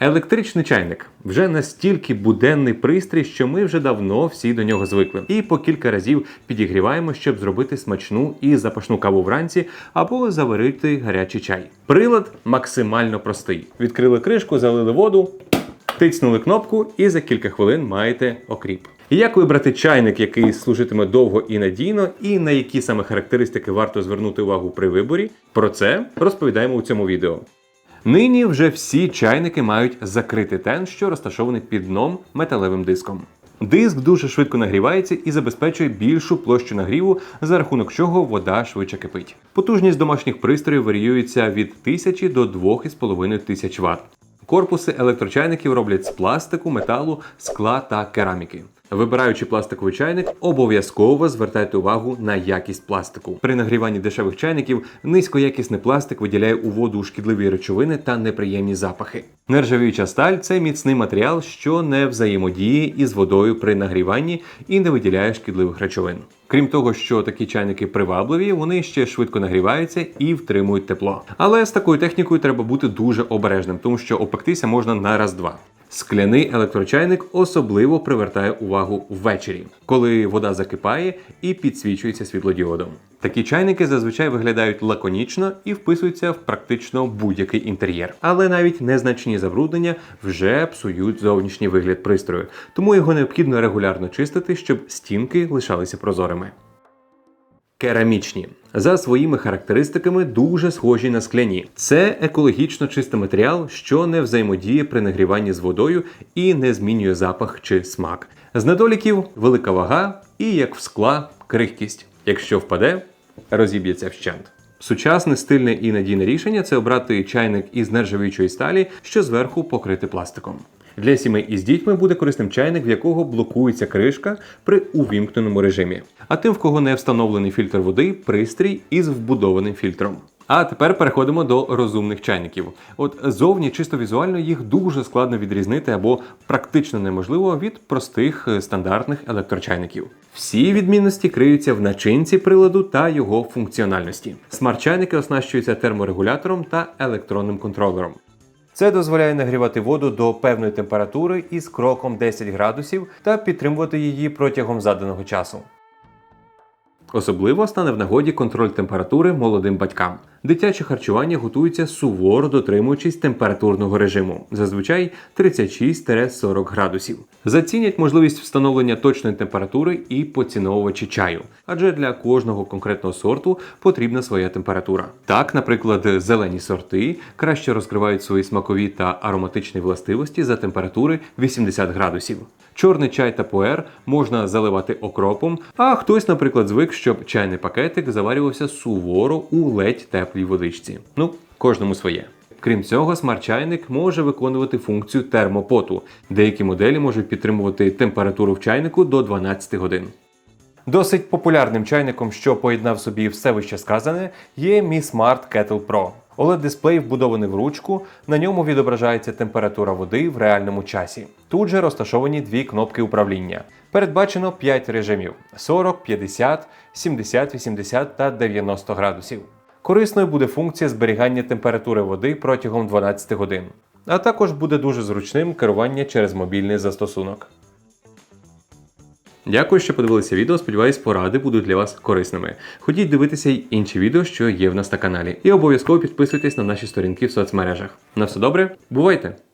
Електричний чайник вже настільки буденний пристрій, що ми вже давно всі до нього звикли. І по кілька разів підігріваємо, щоб зробити смачну і запашну каву вранці або заварити гарячий чай. Прилад максимально простий. Відкрили кришку, залили воду, тицнули кнопку, і за кілька хвилин маєте окріп. Як вибрати чайник, який служитиме довго і надійно, і на які саме характеристики варто звернути увагу при виборі, про це розповідаємо у цьому відео. Нині вже всі чайники мають закритий тен, що розташований під дном металевим диском. Диск дуже швидко нагрівається і забезпечує більшу площу нагріву, за рахунок чого вода швидше кипить. Потужність домашніх пристроїв варіюється від 1000 до 2,5 тисяч Вт. Корпуси електрочайників роблять з пластику, металу, скла та кераміки. Вибираючи пластиковий чайник, обов'язково звертайте увагу на якість пластику. При нагріванні дешевих чайників низькоякісний пластик виділяє у воду шкідливі речовини та неприємні запахи. Нержавіюча сталь це міцний матеріал, що не взаємодіє із водою при нагріванні і не виділяє шкідливих речовин. Крім того, що такі чайники привабливі, вони ще швидко нагріваються і втримують тепло. Але з такою технікою треба бути дуже обережним, тому що опектися можна на раз-два. Скляний електрочайник особливо привертає увагу ввечері, коли вода закипає і підсвічується світлодіодом. Такі чайники зазвичай виглядають лаконічно і вписуються в практично будь-який інтер'єр. Але навіть незначні забруднення вже псують зовнішній вигляд пристрою, тому його необхідно регулярно чистити, щоб стінки лишалися прозорими. Керамічні за своїми характеристиками дуже схожі на скляні. Це екологічно чистий матеріал, що не взаємодіє при нагріванні з водою і не змінює запах чи смак. З недоліків велика вага і як в скла крихкість. Якщо впаде, розіб'ється вщент. Сучасне стильне і надійне рішення це обрати чайник із нержавіючої сталі, що зверху покрити пластиком. Для сімей із дітьми буде корисним чайник, в якого блокується кришка при увімкненому режимі. А тим, в кого не встановлений фільтр води, пристрій із вбудованим фільтром. А тепер переходимо до розумних чайників. От зовні чисто візуально їх дуже складно відрізнити або практично неможливо від простих е, стандартних електрочайників. Всі відмінності криються в начинці приладу та його функціональності. Смарт-чайники оснащуються терморегулятором та електронним контролером. Це дозволяє нагрівати воду до певної температури із кроком 10 градусів та підтримувати її протягом заданого часу. Особливо стане в нагоді контроль температури молодим батькам. Дитяче харчування готується суворо дотримуючись температурного режиму, зазвичай 36-40 градусів. Зацінять можливість встановлення точної температури і поціновувачі чаю, адже для кожного конкретного сорту потрібна своя температура. Так, наприклад, зелені сорти краще розкривають свої смакові та ароматичні властивості за температури 80 градусів. Чорний чай та пуер можна заливати окропом, а хтось, наприклад, звик, щоб чайний пакетик заварювався суворо у ледь теплій водичці. Ну, кожному своє. Крім цього, смарт-чайник може виконувати функцію термопоту. Деякі моделі можуть підтримувати температуру в чайнику до 12 годин. Досить популярним чайником, що поєднав собі все вище сказане, є Mi Smart Kettle Pro. OLED-дисплей вбудований в ручку, на ньому відображається температура води в реальному часі. Тут же розташовані дві кнопки управління. Передбачено 5 режимів: 40, 50, 70, 80 та 90 градусів. Корисною буде функція зберігання температури води протягом 12 годин, а також буде дуже зручним керування через мобільний застосунок. Дякую, що подивилися відео. Сподіваюсь, поради будуть для вас корисними. Ходіть дивитися й інші відео, що є в нас на каналі. І обов'язково підписуйтесь на наші сторінки в соцмережах. На все добре, бувайте!